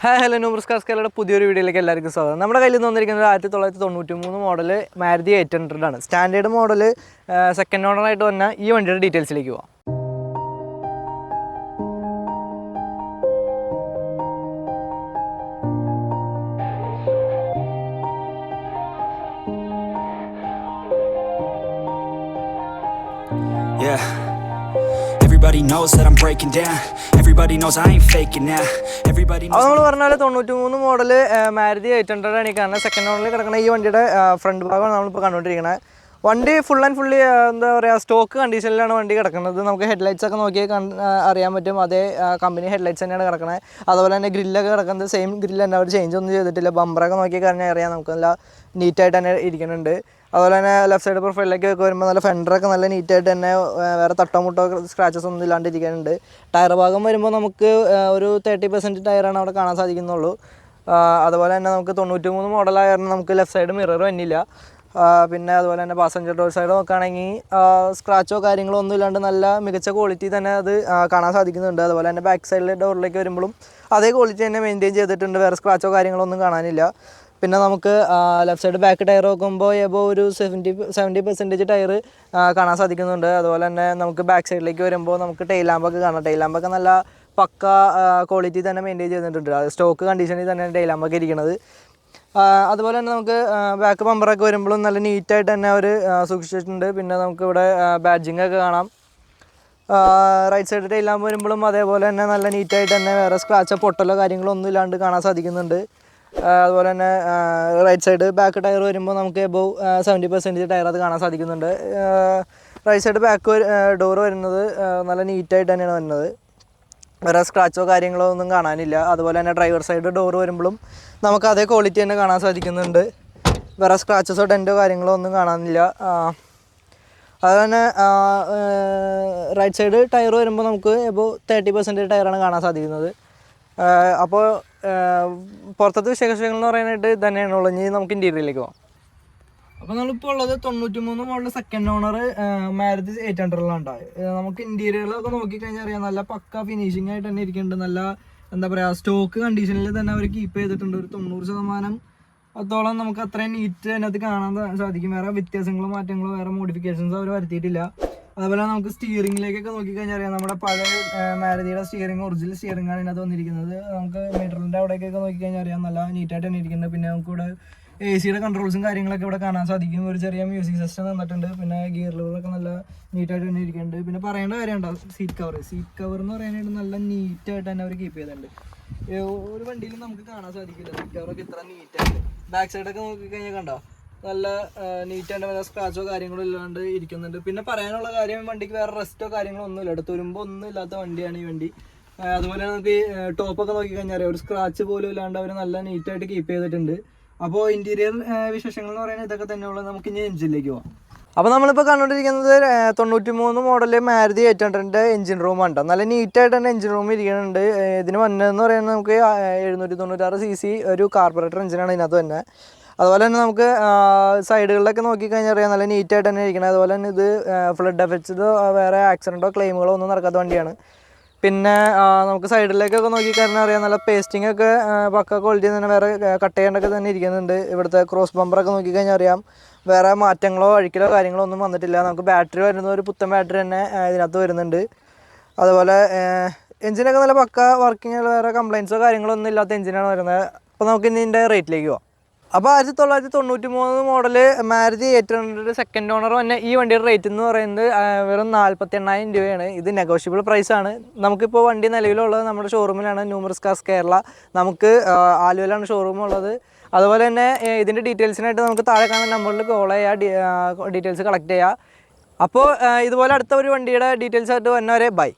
Hi hello ന്യൂമർസ് കാസ്കലയുടെ പുതിയൊരു വീഡിയോയിലേക്ക് എല്ലാവർക്കും സ്വാഗതം. നമ്മുടെ കയ്യിൽ നിന്ന് വന്നിരിക്കുന്നത് ആയിരത്തി തൊള്ളായിരത്തി തൊണ്ണൂറ്റി മൂന്ന് മോഡൽ മാരുതി എയ്റ്റ് ഹൺഡ്രഡ് ആണ്. സ്റ്റാൻഡേർഡ് മോഡൽ സെക്കൻഡ് ഓണറായിട്ട് വന്ന ഈ വണ്ടിയുടെ ഡീറ്റെയിൽസിലേക്ക് പോവാം. Yeah. Everybody knows that I'm breaking down. Everybody knows I ain't faking now. Everybody knows. നമ്മൾ പറഞ്ഞാൽ തൊണ്ണൂറ്റി മൂന്ന് മോഡൽ മാരുതി എയ്റ്റ് ഹൺഡ്രഡ് ആണ് ഈ കാണുന്നത്. സെക്കൻഡ് ഓണറിൽ കിടക്കുന്ന ഈ വണ്ടിയുടെ ഫ്രണ്ട് ഭാഗമാണ് നമ്മളിപ്പോൾ കണ്ടുകൊണ്ടിരിക്കുന്നത്. വണ്ടി ഫുൾ ആൻഡ് ഫുള്ളി എന്താ പറയുക സ്റ്റോക്ക് കണ്ടീഷനിലാണ് വണ്ടി കിടക്കുന്നത്. നമുക്ക് ഹെഡ്ലൈറ്റ്സ് ഒക്കെ നോക്കിയാൽ ആ, അറിയാൻ പറ്റും. അതേ കമ്പനി ഹെഡ്ലൈറ്റ്സ് തന്നെയാണ് കിടക്കുന്നത്. അതുപോലെ തന്നെ ഗ്രില്ലൊക്കെ കിടക്കുന്നത്. സെയിം ഗ്രില്ല് തന്നെ. അവർ ചേഞ്ച് ഒന്നും ചെയ്തിട്ടില്ല. ബമ്പറൊക്കെ നോക്കി കഴിഞ്ഞാൽ അറിയാം നമുക്ക്. നല്ല നീറ്റായിട്ട് തന്നെ ഇരിക്കുന്നുണ്ട്. അതുപോലെ തന്നെ ലെഫ്റ്റ് സൈഡ് പ്രൊഫൈലിലേക്ക് വരുമ്പോൾ നല്ല ഫെൻഡറൊക്കെ നല്ല നീറ്റായിട്ട് തന്നെ വേറെ തട്ടോ മുട്ടോ സ്ക്രാച്ചസ് ഒന്നും ഇല്ലാണ്ട് ഇരിക്കുന്നുണ്ട്. ടയർ ഭാഗം വരുമ്പോൾ നമുക്ക് ഒരു തേർട്ടി പെർസെന്റ് ടയറാണ് അവിടെ കാണാൻ സാധിക്കുന്നുള്ളൂ. അതുപോലെ തന്നെ നമുക്ക് തൊണ്ണൂറ്റി മൂന്ന് മോഡലായ കാരണം നമുക്ക് ലെഫ്റ്റ് സൈഡ് മിറർ വന്നില്ല. പിന്നെ അതുപോലെ തന്നെ പാസഞ്ചർ ഡോർ സൈഡ് നോക്കുകയാണെങ്കിൽ സ്ക്രാച്ചോ കാര്യങ്ങളോ ഒന്നും ഇല്ലാണ്ട് നല്ല മികച്ച ക്വാളിറ്റി തന്നെ അത് കാണാൻ സാധിക്കുന്നുണ്ട്. അതുപോലെ തന്നെ ബാക്ക് സൈഡിലെ ഡോറിലേക്ക് വരുമ്പോഴും അതേ ക്വാളിറ്റി തന്നെ മെയിന്റെയിൻ ചെയ്തിട്ടുണ്ട്. വേറെ സ്ക്രാച്ചോ കാര്യങ്ങളോ ഒന്നും കാണാനില്ല. പിന്നെ നമുക്ക് ലെഫ്റ്റ് സൈഡ് ബാക്ക് ടയർ നോക്കുമ്പോൾ എബോ ഒരു സെവന്റി സെവന്റി പെർസെന്റേജ് ടയർ കാണാൻ സാധിക്കുന്നുണ്ട്. അതുപോലെ തന്നെ നമുക്ക് ബാക്ക് സൈഡിലേക്ക് വരുമ്പോൾ നമുക്ക് ടെയിൽ ലാമ്പൊക്കെ കാണാം. ടെയിൽ ലാമ്പൊക്കെ നല്ല പക്ക ക്വാളിറ്റി തന്നെ മെയിന്റെയിൻ ചെയ്തിട്ടുണ്ട്. സ്റ്റോക്ക് കണ്ടീഷനിൽ തന്നെ ടെയിൽ ലാമ്പൊക്കെ ഇരിക്കുന്നത് അതുപോലെ തന്നെ നമുക്ക് ബാക്ക് ബമ്പറൊക്കെ വരുമ്പോഴും നല്ല നീറ്റായിട്ട് തന്നെ അവർ സൂക്ഷിച്ചിട്ടുണ്ട്. പിന്നെ നമുക്ക് ഇവിടെ ബാഡ്ജിങ് ഒക്കെ കാണാം. റൈറ്റ് സൈഡ് ടൈലാമ്പ് വരുമ്പോഴും അതേപോലെ തന്നെ നല്ല നീറ്റായിട്ട് തന്നെ വേറെ സ്ക്രാച്ചോ പൊട്ടലോ കാര്യങ്ങളോ ഒന്നും ഇല്ലാണ്ട് കാണാൻ സാധിക്കുന്നുണ്ട്. അതുപോലെ തന്നെ റൈറ്റ് സൈഡ് ബാക്ക് ടയർ വരുമ്പോൾ നമുക്ക് എബോവ് സെവന്റി പെർസെന്റേജ് ടയർ അത് കാണാൻ സാധിക്കുന്നുണ്ട്. റൈറ്റ് സൈഡ് ബാക്ക് ഡോർ വരുന്നത് നല്ല നീറ്റായിട്ട് തന്നെയാണ് വരുന്നത്. വേറെ സ്ക്രാച്ചോ കാര്യങ്ങളോ ഒന്നും കാണാനില്ല. അതുപോലെ തന്നെ ഡ്രൈവർ സൈഡ് ഡോർ വരുമ്പോഴും നമുക്ക് അതേ ക്വാളിറ്റി തന്നെ കാണാൻ സാധിക്കുന്നുണ്ട്. വേറെ സ്ക്രാച്ചസോ ഡെന്റോ കാര്യങ്ങളോ ഒന്നും കാണാനില്ല. അതുതന്നെ റൈറ്റ് സൈഡ് ടയർ വരുമ്പോൾ നമുക്ക് ഇപ്പോൾ തേർട്ടി പെർസെന്റേജ് ടയറാണ് കാണാൻ സാധിക്കുന്നത്. അപ്പോൾ പുറത്തത്തെ വിശേഷങ്ങൾ എന്ന് പറയാനായിട്ട് തന്നെയാണ് തന്നെയാണുള്ളത് ഇനി നമുക്ക് ഇന്റീരിയറിലേക്ക് പോകാം അപ്പോൾ നമ്മളിപ്പോൾ ഉള്ളത് തൊണ്ണൂറ്റി മൂന്ന് model second owner Maruti eight ഹൺഡ്രഡിലാണ് ഉണ്ടായത് നമുക്ക് ഇന്റീരിയറിലൊക്കെ നോക്കിക്കഴിഞ്ഞാൽ അറിയാം നല്ല പക്ക ഫിനിഷിംഗ് ആയിട്ട് തന്നെ ഇരിക്കുന്നുണ്ട്. നല്ല എന്താ പറയുക സ്റ്റോക്ക് കണ്ടീഷനിൽ തന്നെ അവർ കീപ്പ് ചെയ്തിട്ടുണ്ട്. ഒരു തൊണ്ണൂറ് ശതമാനം അത്തോളം നമുക്ക് അത്രയും നീറ്റ് അതിനകത്ത് കാണാൻ സാധിക്കും. വേറെ വ്യത്യാസങ്ങളോ മാറ്റങ്ങളോ വേറെ മോഡിഫിക്കേഷൻസ് അവർ വരുത്തിയിട്ടില്ല. അതുപോലെ നമുക്ക് സ്റ്റിയറിംഗിലേക്കൊക്കെ നോക്കിക്കഴിഞ്ഞാൽ അറിയാം നമ്മുടെ പഴയ മാരതിയുടെ സ്റ്റിയറിംഗ് ഒറിജിനൽ സ്റ്റിയറിംഗ് ആണ് ഇതിനകത്ത് വന്നിരിക്കുന്നത്. നമുക്ക് മീറ്ററിന്റെ അവിടേക്കൊക്കെ നോക്കിക്കഴിഞ്ഞാൽ അറിയാം നല്ല നീറ്റായിട്ട് തന്നെ ഇരിക്കുന്നുണ്ട്. പിന്നെ നമുക്ക് ഇവിടെ എ സിയുടെ കൺട്രോൾസും കാര്യങ്ങളൊക്കെ ഇവിടെ കാണാൻ സാധിക്കും. ഒരു ചെറിയ മ്യൂസിക് സിസ്റ്റം തന്നിട്ടുണ്ട്. പിന്നെ ഗിയർ നല്ല നീറ്റായിട്ട് തന്നെ ഇരിക്കുന്നുണ്ട്. പിന്നെ പറയേണ്ട കാര്യമുണ്ടോ? സീറ്റ് കവർ സീറ്റ് കവർ എന്ന് പറയാനായിട്ട് നല്ല നീറ്റായിട്ട് തന്നെ അവർ കീപ്പ് ചെയ്തിട്ടുണ്ട്. ഒരു വണ്ടിയിലും നമുക്ക് കാണാൻ സാധിക്കില്ല. സീറ്റ് കവറൊക്കെ ഇത്ര നീറ്റായിട്ട് ബാക്ക് സൈഡൊക്കെ നോക്കിക്കഴിഞ്ഞാൽ കണ്ടോ? നല്ല നീറ്റ് ആൻഡ് വല്ല സ്ക്രാച്ചോ കാര്യങ്ങളോ ഇല്ലാണ്ട് ഇരിക്കുന്നുണ്ട്. പിന്നെ പറയാനുള്ള കാര്യം വണ്ടിക്ക് വേറെ റെസ്റ്റോ കാര്യങ്ങളോ ഒന്നുമില്ല. എടുത്ത് വരുമ്പോൾ ഒന്നും ഇല്ലാത്ത വണ്ടിയാണ് ഈ വണ്ടി. അതുപോലെ നമുക്ക് ടോപ്പൊക്കെ നോക്കിക്കഴിഞ്ഞാൽ ഒരു സ്ക്രാച്ച് പോലും ഇല്ലാണ്ട് അവർ നല്ല നീറ്റായിട്ട് കീപ്പ് ചെയ്തിട്ടുണ്ട്. അപ്പോൾ ഇന്റീരിയർ വിശേഷങ്ങൾ എന്ന് പറയുന്നത് ഇതൊക്കെ തന്നെയുള്ളത് നമുക്ക് ഇനി എഞ്ചിനിലേക്ക് പോകാം അപ്പോൾ നമ്മളിപ്പോൾ കണ്ടുകൊണ്ടിരിക്കുന്നത് തൊണ്ണൂറ്റി മൂന്ന് മോഡൽ മാരുതി എയ്റ്റ് ഹൺഡ്രഡിന്റെ എഞ്ചിൻ റൂം ഉണ്ടോ നല്ല നീറ്റായിട്ട് തന്നെ എഞ്ചിൻ റൂം ഇരിക്കുന്നുണ്ട് ഇതിന് വന്നതെന്ന് പറയുന്നത് നമുക്ക് എഴുന്നൂറ്റി തൊണ്ണൂറ്റാറ് സി സി ഒരു കാർബറേറ്റർ എഞ്ചിനാണ് ഇതിനകത്ത് തന്നെ. അതുപോലെ തന്നെ നമുക്ക് സൈഡുകളിലൊക്കെ നോക്കിക്കഴിഞ്ഞാൽ അറിയാം നല്ല നീറ്റായിട്ട് തന്നെ ഇരിക്കണം. അതുപോലെ തന്നെ ഇത് ഫ്ലഡ് എഫക്ട്സോ വേറെ ആക്സിഡന്റോ ക്ലെയിമുകളോ ഒന്നും നടക്കാത്ത വണ്ടിയാണ്. പിന്നെ നമുക്ക് സൈഡിലേക്കൊക്കെ നോക്കിക്കഴിഞ്ഞാൽ അറിയാം നല്ല പേസ്റ്റിംഗ് ഒക്കെ പക്ക ക്വാളിറ്റി തന്നെ വേറെ കട്ട് ചെയ്യേണ്ടൊക്കെ തന്നെ ഇരിക്കുന്നുണ്ട്. ഇവിടുത്തെ ക്രോസ് ബമ്പറൊക്കെ നോക്കിക്കഴിഞ്ഞാൽ അറിയാം വേറെ മാറ്റങ്ങളോ അഴിക്കലോ കാര്യങ്ങളോ ഒന്നും വന്നിട്ടില്ല. നമുക്ക് ബാറ്ററി വരുന്ന ഒരു പുത്തൻ ബാറ്ററി തന്നെ ഇതിനകത്ത് വരുന്നുണ്ട്. അതുപോലെ എഞ്ചിനൊക്കെ നല്ല പക്ക വർക്കിംഗ് വേറെ കംപ്ലയിൻസോ കാര്യങ്ങളോ ഒന്നും ഇല്ലാത്ത എഞ്ചിനാണ് വരുന്നത്. അപ്പോൾ നമുക്ക് ഇനി ഇതിന്റെ റേറ്റിലേക്ക് പോകാം അപ്പോൾ ആയിരത്തി തൊള്ളായിരത്തി തൊണ്ണൂറ്റി മൂന്ന് model Maruti eight hundred second owner തന്നെ ഈ വണ്ടിയുടെ റേറ്റ് എന്ന് പറയുന്നത് വെറും നാൽപ്പത്തി എണ്ണായിരം രൂപയാണ്. ഇത് നെഗോഷ്യബിൾ പ്രൈസാണ് നമുക്കിപ്പോൾ വണ്ടി നിലവിലുള്ളത് നമ്മുടെ ഷോറൂമിലാണ് ന്യൂമറസ് കാസ് കേരള. നമുക്ക് ആലുവയിലാണ് ഷോറൂം ഉള്ളത്. അതുപോലെ തന്നെ ഇതിന്റെ ഡീറ്റെയിൽസിനായിട്ട് നമുക്ക് താഴെ കാണുന്ന നമ്പറിൽ കോൾ ചെയ്യുക ഡീറ്റെയിൽസ് കളക്ട് ചെയ്യുക അപ്പോൾ ഇതുപോലെ അടുത്ത ഒരു വണ്ടിയുടെ ഡീറ്റെയിൽസ് ആയിട്ട് വന്നവരെ ബൈ